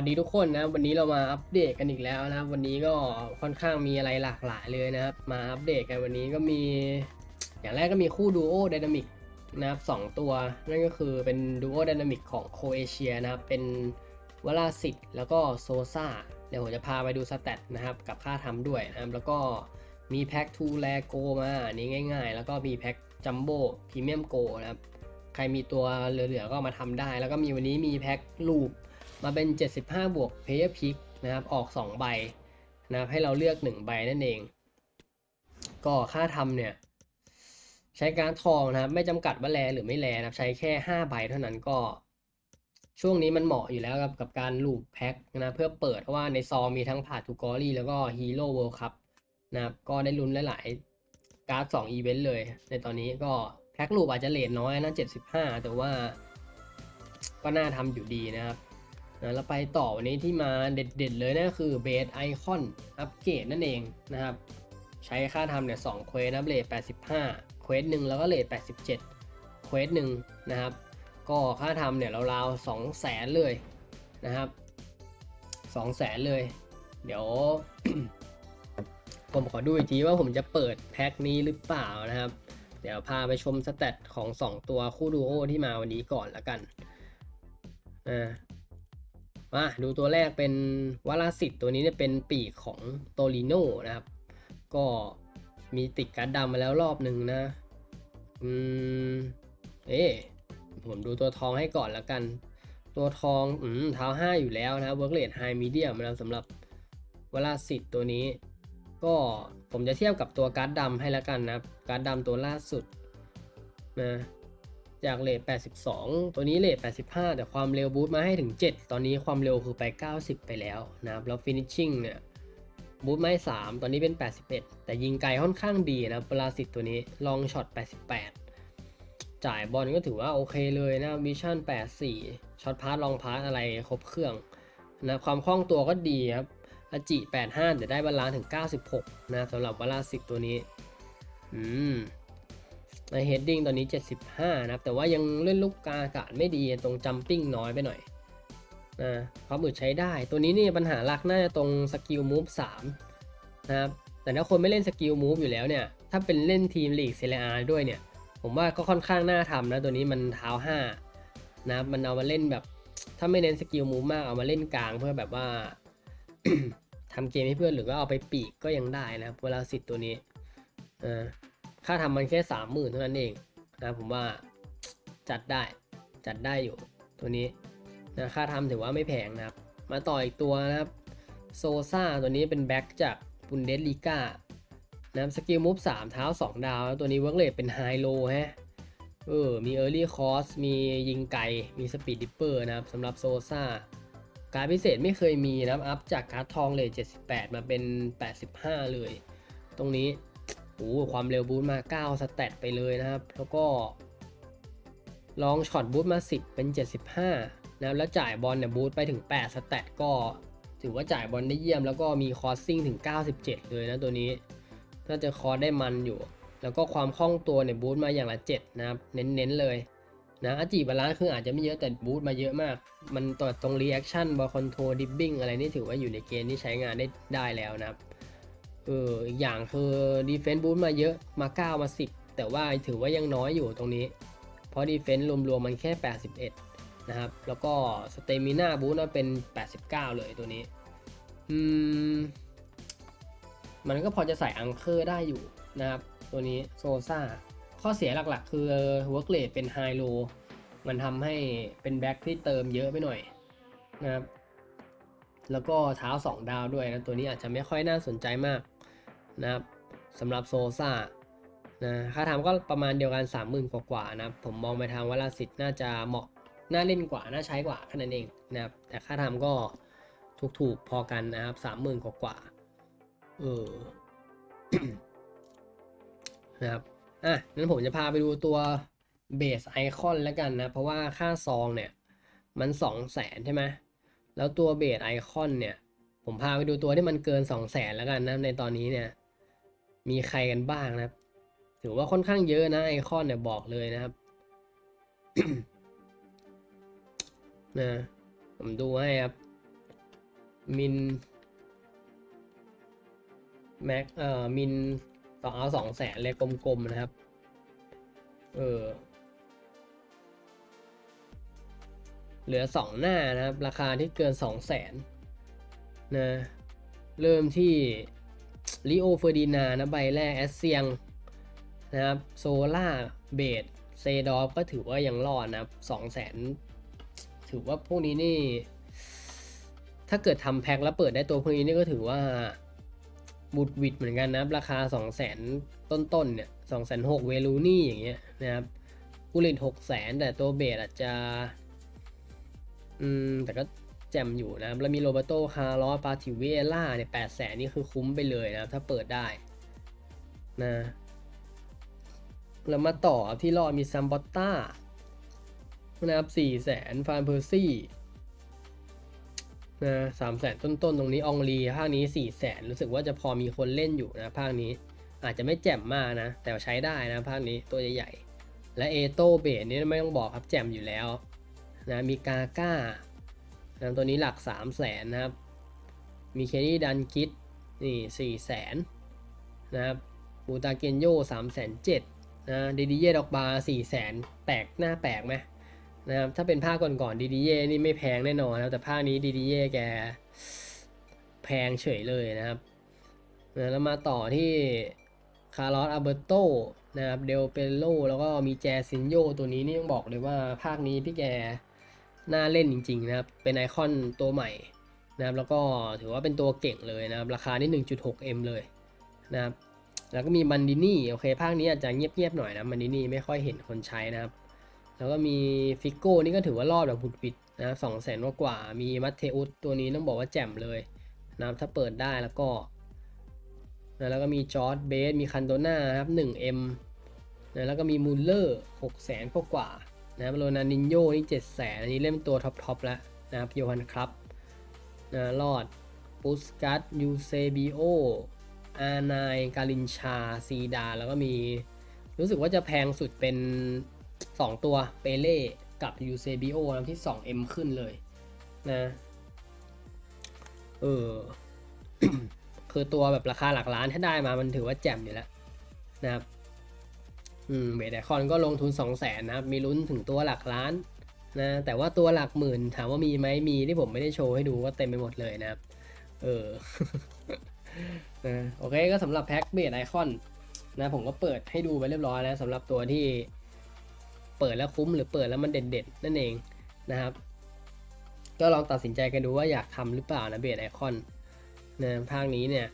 วัสดีทุกคนนะวันนี้เรามาอัปเดตกันอีกแล้วนะครับวันนี้ก็ค่อนข้างมีอะไรหลากหลายเลยนะครับมาอัปเดตกันวันนี้ก็มี อย่างแรกก็มีคู่ดูโอไดนามิกนะครับสองตัว นั่นก็คือเป็นดูโอไดนามิกของโคเอเชียนะครับเป็นวลาสิตแล้วก็โซซาเดี๋ยวผมจะพาไปดูสแตทนะครับกับค่าทำด้วยนะครับแล้วก็มีแพ็กทูแลโกมาอันนี้ง่าย ๆ แล้วก็มีแพ็กจัมโบ้พรีเมียมโกนะครับใครมีตัวเหลือๆก็มาทำได้ แล้วก็มีวันนี้มีแพ็กลูป มาเป็น 75 บวก Player Pick นะครับ ออก 2 ใบนะครับให้เราเลือก 1 ใบนั่นเอง ก็ค่าทำเนี่ย ใช้การทองนะครับ ไม่จำกัดว่าแลหรือไม่แลนะครับ ใช้แค่ 5 ใบเท่านั้นก็ ช่วงนี้มันเหมาะอยู่แล้วกับกับการลูปแพ็คนะเพื่อเปิดเพราะว่าในซองมีทั้งผ่าทูกอรี่แล้วก็ฮีโร่เวิลด์คัพนะครับ ก็ได้ลุ้นหลายๆการ์ด2อีเวนต์เลย ในตอนนี้ก็แพ็คลูปอาจจะเลทน้อยนะ75 แต่ว่าก็น่าทำอยู่ดีนะครับ นะแล้วไปต่อวันนี้ที่มาเด็ดๆเลยนะคือเบสไอคอนอัปเกรดนั่นเองนะครับ ใช้ค่าทำเนี่ยสองเควสนะเลท85 เควสหนึ่งแล้วก็เลท87 เควสหนึ่งนะครับ ก็ค่าทำเนี่ยราวๆ2 0 0แสนเลยนะครับ2 0 0แสนเลย เดี๋ยว ผมขอดูอีกทีว่าผมจะเปิดแพ็คนี้หรือเปล่านะครับ เดี๋ยวพาไปชมสเตตของ 2 ตัวคู่ดูโอที่มาวันนี้ก่อนละกันอ่า มาดูตัวแรกเป็นวาลาสิตตัวนี้เนี่ยเป็นปีกของโตลิโนนะครับ ก็มีติดการดดำมาแล้วรอบหนึ่งนะ อืม เอ๊ะผมดูตัวทองให้ก่อนละกัน ตัวทอง อืม เท้าห้าอยู่แล้วนะเวิร์กเลดไฮมีเดียมนะสำหรับวาลาสิตตัวนี้ ก็ผมจะเทียบกับตัวการ์ดดำให้ละกันนะการ์ดดำตัวล่าสุดนะ จากเลท82 ตัวนี้เลท85 แต่ความเร็วบูทมาให้ถึง 7 ตอนนี้ความเร็วคือไป 90 ไปแล้วนะครับ แล้วฟินิชชิ่งเนี่ยบูทมาให้3 ตอนนี้เป็น 81 แต่ยิงไกลค่อนข้างดีนะเวลาสิตตัวนี้ลองช็อต 88 จ่ายบอลก็ถือว่าโอเคเลยนะวิชั่น 84 ช็อตพาร์ลองพาร์อะไรครบเครื่องนะความคล่องตัวก็ดีครับอาจิ 85 แต่ได้บาลานซ์ถึง 96 นะสำหรับวลาสิตตัวนี้ อืม ในเฮดดิ้งตอนนี้ 75 นะครับ แต่ว่ายังเล่นลูกกาอากาศไม่ดีตรงจัมปิ้งน้อยไปหน่อยนะความอึดใช้ได้ ตัวนี้นี่ปัญหาหลักน่าจะตรงสกิลมูฟ3นะครับ แต่ถ้าคนไม่เล่นสกิลมูฟอยู่แล้วเนี่ย ถ้าเป็นเล่นทีมลีกเซเรียด้วยเนี่ย ผมว่าก็ค่อนข้างน่าทำนะ ตัวนี้มันเท้า5นะครับ มันเอามาเล่นแบบ ถ้าไม่เน้นสกิลมูฟมาก เอามาเล่นกลางเพื่อแบบว่าทำเกมให้เพื่อนหรือก็เอาไปปีกก็ยังได้นะครับเวลาสิทธิ์ตัวนี้อ่า ค่าทำมันแค่สามหมื่นเท่านั้นเองนะผมว่าจัดได้จัดได้อยู่ตัวนี้นะค่าทำถือว่าไม่แพงนะครับ มาต่ออีกตัวนะครับโซซ่าตัวนี้เป็นแบ็กจากบุนเดสลีกานะสกิลมูฟสามเท้า 2 ดาวแล้วตัวนี้เวิร์กเลทเป็นไฮโลฮะเออมีเออร์ลี่คอสมียิงไกลมีสปีดดิปเปอร์นะครับสำหรับโซซ่าการพิเศษไม่เคยมีนะครับ อัพจากการ์ดทองเลท78 มาเป็น 85 เลย ตรงนี้ โอ้โหความเร็วบูทมา 9 สแตทไปเลยนะครับ แล้วก็ลองช็อตบูทมา 10 เป็น 75นะแล้วจ่ายบอลเนี่ยบูทไปถึง 8 สแตทก็ถือว่าจ่ายบอลได้เยี่ยม แล้วก็มีคอร์ซิ่งถึง 97 เลยนะตัวนี้ น่าจะคอสได้มันอยู่ แล้วก็ความคล่องตัวเนี่ยบูทมาอย่างละ 7 นะครับ เน้นๆเลยนะอาจีบาลานซ์คืออาจจะไม่เยอะแต่บูทมาเยอะมาก มันตัวตรงรีแอคชั่นบอลคอนโทรดิบบิ้งอะไรนี่ถือว่าอยู่ในเกณฑ์ที่ใช้งานได้ได้แล้วนะครับ เอออีกอย่างคือดีเฟนต์บูทมาเยอะมา 9 มา 10 แต่ว่าถือว่ายังน้อยอยู่ตรงนี้ เพราะดีเฟนต์รวมๆมันแค่ 81 นะครับ แล้วก็สเตมิน่าบูทมาเป็น 89 เลยตัวนี้ อืม มันก็พอจะใส่อังเคอร์ได้อยู่นะครับ ตัวนี้โซซ่าข้อเสียหลักๆ คือเวิร์กเลทเป็นไฮโลมันทำให้เป็นแบ็คที่เติมเยอะไปหน่อยนะครับ แล้วก็เท้า 2 ดาวด้วยนะ ตัวนี้อาจจะไม่ค่อยน่าสนใจมาก นะครับสำหรับโซซ่านะค่าทำก็ประมาณเดียวกัน 30,000 กว่ากว่าๆนะครับผมมองไปทางวลาสิทธิ์น่าจะเหมาะน่าเล่นกว่า น่าใช้กว่าแค่นั้นเองนะครับแต่ค่าทำก็ถูกๆพอกันนะครับ30,000 กว่ากว่าๆเออนะครับอะนั้นผมจะพาไปดูตัวเบสไอคอนแล้วกันนะ เพราะว่าค่าซองเนี่ยมัน2 0 0แสนใช่ไหมแล้วตัวเบสไอคอนเนี่ย ผมพาไปดูตัวที่มันเกิน 2 0 0แสนแล้วกันนะในตอนนี้เนี่ย มีใครกันบ้างนะครับ ถือว่าค่อนข้างเยอะนะไอคอนเนี่ยบอกเลยนะครับนะผมดูให้ครับ มินแม็กเอ่อมินต่อเอาสองแสนเลยกลมๆนะครับ เออเหลือสองหน้านะครับ ราคาที่เกินสองแสนนะ เริ่มที่ ลิโอเฟอร์ดินานะใบแรกแอสเซียงนะครับโซล่าเบดเซดอฟก็ถือว่ายังรอดนะครับสองแสนถือว่าพวกนี้นี่ ถ้าเกิดทำแพ็คแล้วเปิดได้ตัวพวกนี้นี่ก็ถือว่าบุดวิดเหมือนกันนะราคา 2 0 0 0 0ต้นๆเนี่ย2 6 0 0 0เวลูนี่อย่างเงี้ยนะครับกูลิน6 0 0 0 0แต่ตัวเบสอาจจะ อืม แต่ก็ แจ่มอยู่นะครับแล้วมีโรเบโตคาร์ลอสปาติเวล่าเนี่ยแปดแสนนี่คือคุ้มไปเลยนะครับ ถ้าเปิดได้นะแล้วมาต่อที่รอดมีซัมบอตต้านะครับสี่แสนฟานเพอร์ซี่นะสามแสนต้นๆ ตรงนี้อองลีภาคนี้สี่แสนรู้สึกว่าจะพอมีคนเล่นอยู่นะภาคนี้อาจจะไม่แจ่มมากนะ แต่ใช้ได้นะภาคนี้ตัวใหญ่ๆและเอโตเบสนี่ไม่ต้องบอกครับแจ่มอยู่แล้วนะมีกาก้า นะตัวนี้หลัก3 0 0แสนนะครับ มีเคนี่ดันคิดนี่4 0 0แสนนะครับบูตาเกนโย3 0 0 0 0นเจ็ดะดีดีเย่ดอกบาร์4 0 0แสนแปลกหน้าแปลกไหมนะครับถ้าเป็นภาคก่อนๆดีดีเย่นี่ไม่แพงแน่นอนนะครับแต่ภาคนี้ดีดีเย่แกแพงเฉยเลยนะครับนะแล้วมาต่อที่คาร์ลอสอาเบรโตนะครับเดลเปโลแล้วก็มีแจซินโยตัวนี้นี่ต้องบอกเลยว่าภาคนี้พี่แก น่าเล่นจริง ๆ นะครับ เป็นไอคอนตัวใหม่นะครับ แล้วก็ถือว่าเป็นตัวเก่งเลยนะครับ ราคานี่ 1.6M เลยนะครับ แล้วก็มีมันดินี่ โอเค ภาคนี้อาจจะเงียบๆหน่อยนะ มันดินี่ไม่ค่อยเห็นคนใช้นะครับ แล้วก็มีฟิกโก้นี่ก็ถือว่ารอดแบบบุดบิดนะครับสองแสนกว่า มีมัตเทอุสตัวนี้ต้องบอกว่าแจ่มเลยนะครับ ถ้าเปิดได้แล้วก็นะแล้วก็มีจอร์ดเบส มีคันโดน่าครับ 1M นะแล้วก็มีมูลเลอร์6แสนกว่า นะครับโรนันดินโยนี่เจ็ดแสนอันนี้เล่นตัวท็อปทอปแล้วนะครับโยฮันครับนะรอดปุสกัตยูเซบิโออานายกาลินชาซีดา แล้วก็มี รู้สึกว่าจะแพงสุดเป็น 2 ตัวเปเล่กับยูเซบิโอนะที่ 2M ขึ้นเลยนะ เออ คือตัวแบบราคาหลักล้านถ้าได้มามันถือว่าแจ่มอยู่แล้วนะครับ อืมเบสไอคอนก็ลงทุน 2 0 0แสนนะครับ มีลุ้นถึงตัวหลักล้านนะแต่ว่าตัวหลักหมื่นถามว่ามีไหมมีที่ผมไม่ได้โชว์ให้ดูก็เต็มไปหมดเลยนะครับ เออนะโอเคก็สำหรับแพ็คเบสไอคอนนะผมก็เปิดให้ดูไปเรียบร้อยแล้วสำหรับตัวที่เปิดแล้วคุ้มหรือเปิดแล้วมันเด็ดๆนั่นเองนะครับ ก็ลองตัดสินใจกันดูว่าอยากทำหรือเปล่านะเบสไอคอนนะภาคนี้เนี่ย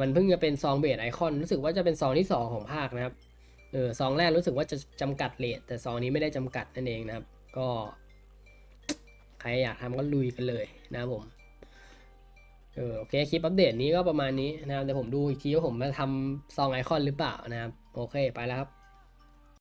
มันเพิ่งจะเป็นซองเบสไอคอนรู้สึกว่าจะเป็นซองที่ 2 ของภาคนะครับ เออซองแรกรู้สึกว่าจะจำกัดเลทแต่ซองนี้ไม่ได้จำกัดนั่นเองนะครับ ก็ ใครอยากทำก็ลุยกันเลยนะครับผมเออโอเคคลิปอัปเดตนี้ก็ประมาณนี้นะครับเดี๋ยวผมดูอีกทีว่าผมมาทำซองไอคอนหรือเปล่านะครับ โอเคไปแล้วครับ